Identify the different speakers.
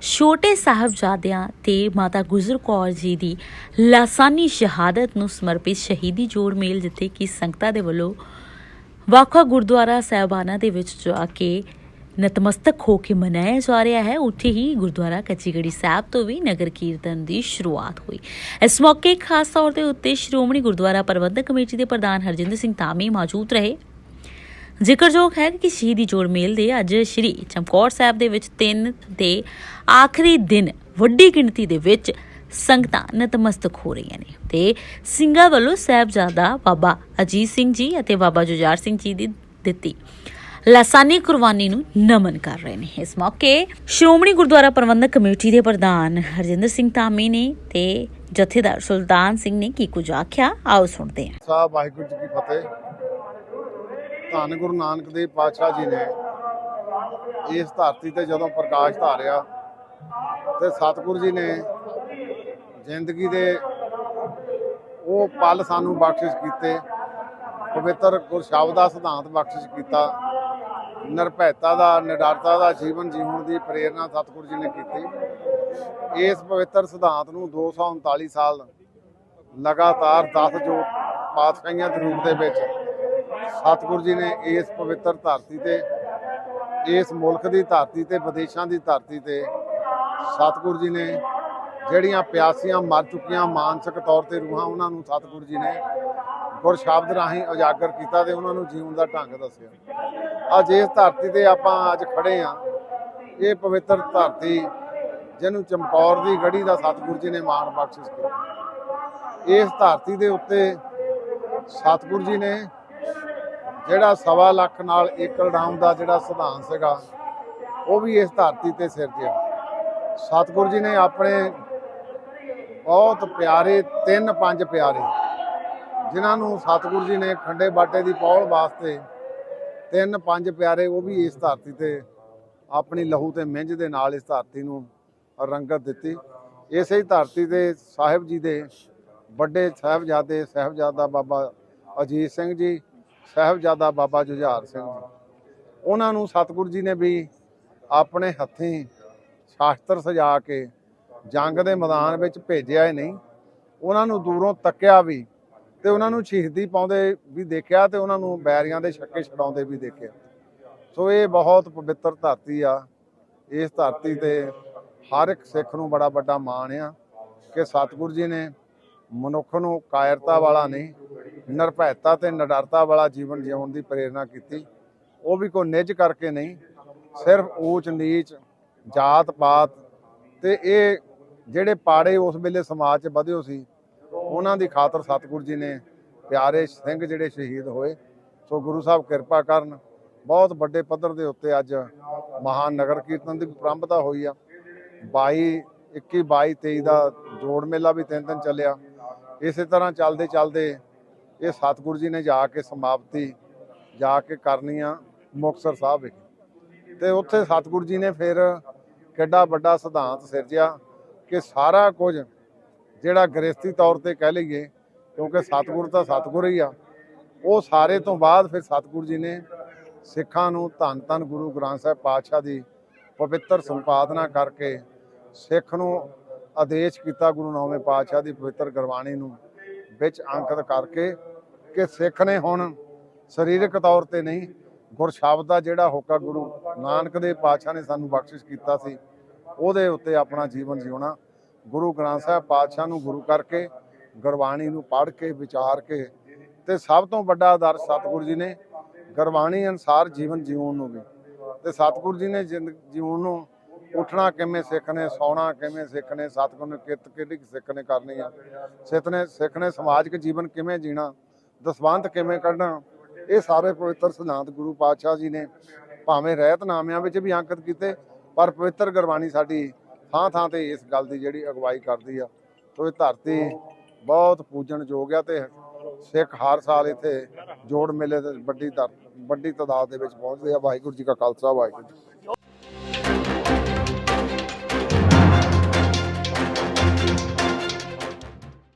Speaker 1: ਛੋਟੇ ਸਾਹਿਬਜ਼ਾਦਿਆਂ ਤੇ ਮਾਤਾ ਗੁਜਰ ਕੌਰ ਜੀ ਦੀ ਲਾਸਾਨੀ ਸ਼ਹਾਦਤ ਨੂੰ ਸਮਰਪਿਤ ਸ਼ਹੀਦੀ ਜੋੜ ਮੇਲ ਜਿੱਥੇ ਕਿ ਸੰਗਤਾਂ ਦੇ ਵੱਲੋਂ ਵੱਖ-ਵੱਖ ਗੁਰਦੁਆਰਾ ਸਾਹਿਬਾਨਾਂ ਦੇ ਵਿੱਚ ਜਾ ਕੇ ਨਤਮਸਤਕ ਹੋ ਕੇ ਮਨਾਇਆ ਜਾ ਰਿਹਾ ਹੈ। ਉੱਥੇ ਹੀ ਗੁਰਦੁਆਰਾ ਕੱਚੀਗੜੀ ਸਾਹਿਬ ਤੋਂ ਵੀ ਨਗਰ ਕੀਰਤਨ ਦੀ ਸ਼ੁਰੂਆਤ ਹੋਈ। ਇਸ ਮੌਕੇ ਖਾਸ ਤੌਰ ਤੇ ਉੱਤੇ ਸ਼੍ਰੋਮਣੀ ਗੁਰਦੁਆਰਾ ਪ੍ਰਬੰਧਕ ਕਮੇਟੀ ਦੇ ਪ੍ਰਧਾਨ ਹਰਜਿੰਦਰ ਸਿੰਘ ਧਾਮੀ ਮੌਜੂਦ ਰਹੇ। ਜ਼ਿਕਰਯੋਗ ਹੈ ਕਿ ਸ਼ਹੀਦੀ ਜੋੜ ਮੇਲ ਦੇ ਅੱਜ ਸ਼੍ਰੀ ਚਮਕੌਰ ਸਾਹਿਬ ਦੇ ਵਿੱਚ ਤਿੰਨ ਦੇ ਆਖਰੀ ਦਿਨ ਵੱਡੀ ਗਿਣਤੀ ਦੇ ਵਿੱਚ ਸੰਗਤਾਂ ਨਤਮਸਤਕ ਹੋ ਰਹੀਆਂ ਨੇ। ਤੇ ਸਿੰਘਾਂ ਵੱਲੋਂ ਸਾਹਿਬਜ਼ਾਦਾ ਬਾਬਾ ਅਜੀਤ ਸਿੰਘ ਜੀ ਅਤੇ ਬਾਬਾ ਜੁਝਾਰ ਸਿੰਘ ਜੀ ਦੀ ਦਿੱਤੀ ਲਾਸਾਨੀ ਕੁਰਬਾਨੀ ਨੂੰ ਨਮਨ ਕਰ ਰਹੇ ਨੇ। ਇਸ ਮੌਕੇ ਸ਼੍ਰੋਮਣੀ ਗੁਰਦੁਆਰਾ ਪ੍ਰਬੰਧਕ ਕਮੇਟੀ ਦੇ ਪ੍ਰਧਾਨ ਹਰਜਿੰਦਰ ਸਿੰਘ ਧਾਮੀ ਨੇ ਤੇ ਜਥੇਦਾਰ ਸੁਲਤਾਨ ਸਿੰਘ ਨੇ ਕੀ ਕੁਝ ਆਖਿਆ, ਆਓ ਸੁਣਦੇ ਹਾਂ।
Speaker 2: ਸਾਹਿਬ, ਵਾਹਿਗੁਰੂ ਜੀ ਕੀ ਫਤਿਹ। ਧੰਨ ਗੁਰੂ ਨਾਨਕ ਦੇਵ ਪਾਤਸ਼ਾਹ ਜੀ ਨੇ ਇਸ ਧਰਤੀ ਤੇ ਜਦੋਂ ਪ੍ਰਕਾਸ਼ ਧਾਰਿਆ ਤੇ ਸਤਿਗੁਰੂ ਜੀ ਨੇ ਜ਼ਿੰਦਗੀ ਦੇ ਉਹ ਪਲ ਸਾਨੂੰ ਬਖਸ਼ਿਸ਼ ਕੀਤੇ, ਪਵਿੱਤਰ ਗੁਰ ਸ਼ਬਦ ਦਾ ਸਿਧਾਂਤ ਬਖਸ਼ਿਸ਼ ਕੀਤਾ, ਨਿਰਭੈਤਾ ਦਾ, ਨਿਡਰਤਾ ਦਾ ਜੀਵਨ ਜੀਉਣ ਦੀ ਪ੍ਰੇਰਣਾ ਸਤਿਗੁਰੂ ਜੀ ਨੇ ਕੀਤੀ। ਇਸ ਪਵਿੱਤਰ ਸਿਧਾਂਤ ਨੂੰ 239 ਸਾਲ ਲਗਾਤਾਰ 10 ਜੋ ਪਾਤਸ਼ਾਹੀਆਂ ਦੇ ਰੂਪ ਦੇ ਵਿੱਚ ਸਤਿਗੁਰੂ ਜੀ ਨੇ ਇਸ ਪਵਿੱਤਰ ਧਰਤੀ ਤੇ, ਇਸ ਮੁਲਕ ਦੀ ਧਰਤੀ ਤੇ, ਵਿਦੇਸ਼ਾਂ ਦੀ ਧਰਤੀ ਤੇ ਸਤਿਗੁਰੂ ਜੀ ਨੇ ਜਿਹੜੀਆਂ ਪਿਆਸੀਆਂ, ਮਰ ਚੁੱਕੀਆਂ ਮਾਨਸਿਕ ਤੌਰ ਤੇ ਰੂਹਾਂ ਉਹਨਾਂ ਨੂੰ ਸਤਿਗੁਰੂ ਜੀ ਨੇ ਗੁਰ ਸ਼ਬਦ ਰਾਹੀਂ ਉਜਾਗਰ ਕੀਤਾ ਤੇ ਉਹਨਾਂ ਨੂੰ ਜੀਉਣ ਦਾ ਢੰਗ ਦੱਸਿਆ। ਅੱਜ ਇਸ ਧਰਤੀ ਤੇ ਆਪਾਂ ਅੱਜ ਖੜੇ ਆ ਇਹ ਪਵਿੱਤਰ ਧਰਤੀ ਜਿਹਨੂੰ ਚਮਕੌਰ ਦੀ ਗੜੀ ਦਾ ਸਤਿਗੁਰੂ ਜੀ ਨੇ ਮਾਣ ਬਖਸ਼ਿਸ਼ ਕੀਤਾ। ਇਸ ਧਰਤੀ ਦੇ ਉੱਤੇ ਸਤਿਗੁਰੂ ਜੀ ਨੇ ਜਿਹੜਾ ਸਵਾ ਲੱਖ ਨਾਲ ਏਕੜ ਡਾਮ ਦਾ ਜਿਹੜਾ ਸਿਧਾਂਤ ਸੀਗਾ, ਉਹ ਵੀ ਇਸ ਧਰਤੀ ਤੇ ਸਿਰਜਿਆ ਸਤਿਗੁਰੂ ਜੀ ਨੇ ਆਪਣੇ ਬਹੁਤ ਪਿਆਰੇ ਤਿੰਨ ਪੰਜ ਪਿਆਰੇ, ਜਿਨ੍ਹਾਂ ਨੂੰ ਸਤਿਗੁਰੂ ਜੀ ਨੇ ਖੰਡੇ ਬਾਟੇ ਦੀ ਪੌਲ ਵਾਸਤੇ ਤਿੰਨ ਪੰਜ ਪਿਆਰੇ, ਉਹ ਵੀ ਇਸ ਧਰਤੀ ਤੇ ਆਪਣੀ ਲਹੂ ਤੇ ਮਿੰਝ ਦੇ ਨਾਲ ਇਸ ਧਰਤੀ ਨੂੰ ਰੰਗਤ ਦਿੱਤੀ। ਇਸੇ ਹੀ ਧਰਤੀ ਤੇ ਸਾਹਿਬ ਜੀ ਦੇ ਵੱਡੇ ਸਾਹਿਬਜ਼ਾਦੇ, ਸਾਹਿਬਜ਼ਾਦਾ ਬਾਬਾ ਅਜੀਤ ਸਿੰਘ ਜੀ ਸਾਹਿਬਜ਼ਾਦਾ ਬਾਬਾ ਜੁਝਾਰ ਸਿੰਘ ਜੀ। ਉਹਨਾਂ ਨੂੰ ਸਤਿਗੁਰੂ ਜੀ ਨੇ ਵੀ ਆਪਣੇ ਹੱਥੀਂ ਸ਼ਾਸਤਰ ਸਜਾ ਕੇ ਜੰਗ ਦੇ ਮੈਦਾਨ ਵਿੱਚ ਭੇਜਿਆ ਹੀ ਨਹੀਂ। ਉਹਨਾਂ ਨੂੰ ਦੂਰੋਂ ਤੱਕਿਆ ਵੀ ਤੇ ਉਹਨਾਂ ਨੂੰ ਸ਼ਹੀਦੀ ਪਾਉਂਦੇ ਵੀ ਦੇਖਿਆ ਤੇ ਉਹਨਾਂ ਨੂੰ ਬੈਰੀਆਂ ਦੇ ਛੱਕੇ ਛਡਾਉਂਦੇ ਵੀ ਦੇਖਿਆ। ਸੋ ਇਹ ਬਹੁਤ ਪਵਿੱਤਰ ਧਰਤੀ ਆ। ਇਸ ਧਰਤੀ ਤੇ ਹਰ ਇੱਕ ਸਿੱਖ ਨੂੰ ਬੜਾ ਵੱਡਾ ਮਾਣ ਆ ਕਿ ਸਤਿਗੁਰੂ ਜੀ ਨੇ ਮਨੁੱਖ ਨੂੰ ਕਾਇਰਤਾ ਵਾਲਾ ਨਹੀਂ ਨਿਰਭੈਤਾ ਤੇ ਨਿਡਰਤਾ ਵਾਲਾ ਜੀਵਨ ਜਿਉਣ ਦੀ ਪ੍ਰੇਰਣਾ ਕੀਤੀ। ਉਹ ਵੀ ਕੋਈ ਨਿੱਜ ਕਰਕੇ ਨਹੀਂ, ਸਿਰਫ ਊਚ ਨੀਚ ਜਾਤ ਪਾਤ ਤੇ ਇਹ ਜਿਹੜੇ ਪਾੜੇ ਉਸ ਵੇਲੇ ਸਮਾਜ 'ਚ ਵਧਿਓ ਸੀ, ਉਹਨਾਂ ਦੀ ਖਾਤਰ ਸਤਿਗੁਰੂ ਜੀ ਨੇ ਪਿਆਰੇ ਸਿੰਘ ਜਿਹੜੇ ਸ਼ਹੀਦ ਹੋਏ। ਸੋ ਗੁਰੂ ਸਾਹਿਬ ਕਿਰਪਾ ਕਰਨ, ਬਹੁਤ ਵੱਡੇ ਪੱਧਰ ਦੇ ਉੱਤੇ ਅੱਜ ਮਹਾਨ ਨਗਰ ਕੀਰਤਨ ਦੀ ਪ੍ਰਾਰੰਭਤਾ ਹੋਈ ਆ। 22 21 22 23 ਦਾ ਜੋੜ ਮੇਲਾ ਵੀ ਤਿੰਨ ਦਿਨ ਚੱਲਿਆ। ਇਸੇ ਤਰ੍ਹਾਂ ਚੱਲਦੇ ਚੱਲਦੇ ਇਹ ਸਤਿਗੁਰੂ ਜੀ ਨੇ ਜਾ ਕੇ ਸਮਾਪਤੀ ਜਾ ਕੇ ਕਰਨੀ ਆ ਮੁਕਤਸਰ ਸਾਹਿਬ ਵਿਖੇ। ਤੇ ਉੱਥੇ ਸਤਿਗੁਰੂ ਜੀ ਨੇ ਫਿਰ ਕਿੱਡਾ ਵੱਡਾ ਸਿਧਾਂਤ ਸਿਰਜਿਆ ਕਿ ਸਾਰਾ ਕੁਝ ਜਿਹੜਾ ਗ੍ਰਸਤੀ ਤੌਰ ਤੇ ਕਹਿ ਲਈਏ, ਕਿਉਂਕਿ ਸਤਿਗੁਰ ਤਾਂ ਸਤਿਗੁਰ ਹੀ ਆ, ਉਹ ਸਾਰੇ ਤੋਂ ਬਾਅਦ ਫਿਰ ਸਤਿਗੁਰੂ ਜੀ ਨੇ ਸਿੱਖਾਂ ਨੂੰ ਧੰਨ ਧੰਨ ਗੁਰੂ ਗ੍ਰੰਥ ਸਾਹਿਬ ਪਾਤਸ਼ਾਹ ਦੀ ਪਵਿੱਤਰ ਸੰਪਾਦਨਾ ਕਰਕੇ ਸਿੱਖ ਨੂੰ ਆਦੇਸ਼ ਕੀਤਾ ਗੁਰੂ ਨੌਵੇਂ ਪਾਤਸ਼ਾਹ ਦੀ ਪਵਿੱਤਰ ਗੁਰਬਾਣੀ ਨੂੰ। ਵਿੱਚ ਅੰਕਿਤ ਕਰਕੇ ਕਿ ਸਿੱਖ ਨੇ ਹੁਣ ਸਰੀਰਕ ਤੌਰ ਤੇ ਨਹੀਂ, ਗੁਰਸ਼ਬਦ ਦਾ ਜਿਹੜਾ ਹੋਕਾ ਗੁਰੂ ਨਾਨਕ ਦੇ ਪਾਤਸ਼ਾਹ ਨੇ ਸਾਨੂੰ ਬਖਸ਼ਿਸ਼ ਕੀਤਾ ਸੀ, ਉਹਦੇ ਉੱਤੇ ਆਪਣਾ ਜੀਵਨ ਜਿਉਣਾ। ਗੁਰੂ ਗ੍ਰੰਥ ਸਾਹਿਬ ਪਾਤਸ਼ਾਹ ਨੂੰ ਗੁਰੂ ਕਰਕੇ, ਗੁਰਬਾਣੀ ਨੂੰ ਪੜ੍ਹ ਕੇ, ਵਿਚਾਰ ਕੇ ਤੇ ਸਭ ਤੋਂ ਵੱਡਾ ਆਦਰਸ਼ ਸਤਿਗੁਰੂ ਜੀ ਨੇ ਗੁਰਬਾਣੀ ਅਨਸਾਰ ਜੀਵਨ ਜਿਉਣ ਨੂੰ ਵੀ। ਤੇ ਸਤਿਗੁਰੂ ਜੀ ਨੇ ਜ਼ਿੰਦਗੀ ਜਿਉਣ ਨੂੰ ਉੱਠਣਾ ਕਿਵੇਂ ਸਿੱਖ ਨੇ ਸੌਣਾ ਕਿਵੇਂ ਸਿੱਖ ਨੇ ਸਤਿਗੁਰ ਨੂੰ ਕਿਤ ਕਿਹੜੀ ਸਿੱਖ ਨੇ ਕਰਨੀ ਆ। ਸਿੱਖ ਨੇ ਸਿੱਖ ਨੇ ਸਮਾਜਿਕ ਜੀਵਨ ਕਿਵੇਂ ਜੀਣਾ ਦਸਵੰਤ ਕਿਵੇਂ ਕੱਢਣਾ, ਇਹ ਸਾਰੇ ਪਵਿੱਤਰ ਸਿਧਾਂਤ ਗੁਰੂ ਪਾਤਸ਼ਾਹ ਜੀ ਨੇ ਭਾਵੇਂ ਰਹਿਤਨਾਮਿਆਂ ਵਿੱਚ ਵੀ ਅੰਕਿਤ ਕੀਤੇ, ਪਰ ਪਵਿੱਤਰ ਗੁਰਬਾਣੀ ਸਾਡੀ ਥਾਂ ਥਾਂ ਤੇ ਇਸ ਗੱਲ ਦੀ ਜਿਹੜੀ ਅਗਵਾਈ ਕਰਦੀ ਆ। ਸੋ ਇਹ ਧਰਤੀ ਬਹੁਤ ਪੂਜਣਯੋਗ ਆ ਤੇ ਸਿੱਖ ਹਰ ਸਾਲ ਇੱਥੇ ਜੋੜ ਮੇਲੇ ਤੇ ਵੱਡੀ ਦਰ- ਵੱਡੀ ਤਾਦਾਦ ਦੇ ਵਿੱਚ ਪਹੁੰਚਦੇ ਆ। ਵਾਹਿਗੁਰੂ ਜੀ ਕਾ ਖਾਲਸਾ, ਵਾਹਿਗੁਰੂ ਜੀ